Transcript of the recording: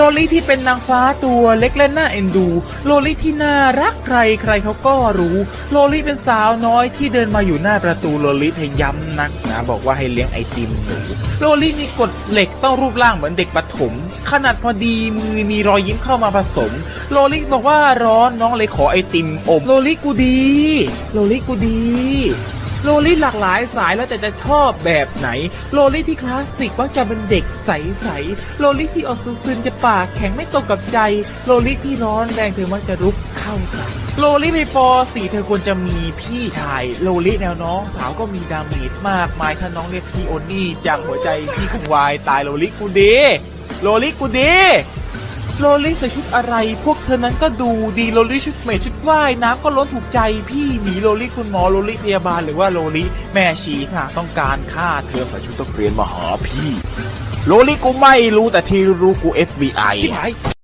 โลลิที่เป็นนางฟ้าตัวเล็กและน่าเอ็นดู โลลิที่น่ารักใครใครเขาก็รู้ โลลิเป็นสาวน้อยที่เดินมาอยู่หน้าประตูโลลิพยาย้ำนักนะ บอกว่าให้เลี้ยงไอติมหนูโลลิมีกฎเหล็กต้องรูปร่างเหมือนเด็กประถมขนาดพอดีมือมีรอยยิ้มเข้ามาผสม โลลิบอกว่าร้อนน้องเลยขอไอติมอมโลลิกูดี โลลิกูดี โลลิหลากหลายสายแล้วแต่จะชอบแบบไหน โลลิที่คลาสสิกมักจะเป็นเด็กใสๆ โลลิที่ออกซึนจะปากแข็งไม่ตรงกับใจ โลลิที่ร้อนแรงเธอมักจะรุกเข้าใส่โลลิในป .4 เธอควรจะมีพี่ชาย โลลิแนวน้องสาวก็มีดาเมจมากมายถ้าน้องเรียกพี่โอนี่จากหัวใจพี่คงวายตายโลลิกูดีโลลิกูดี โลลิใส่ชุดอะไร พวกเธอนั้นก็ดูดีโลลิชุดเมดชุดว่ายน้ำก็ล้นถูกใจพี่หมีโลลิคุณหมอโลลิพยาบาลหรือว่าโลลิแม่ชีค่ะต้องการฆ่าเธอใส่ชุดต้องเรียนมาหาพี่โลลิกูไม่รู้แต่ที่รู้กู FBI ชิบหาย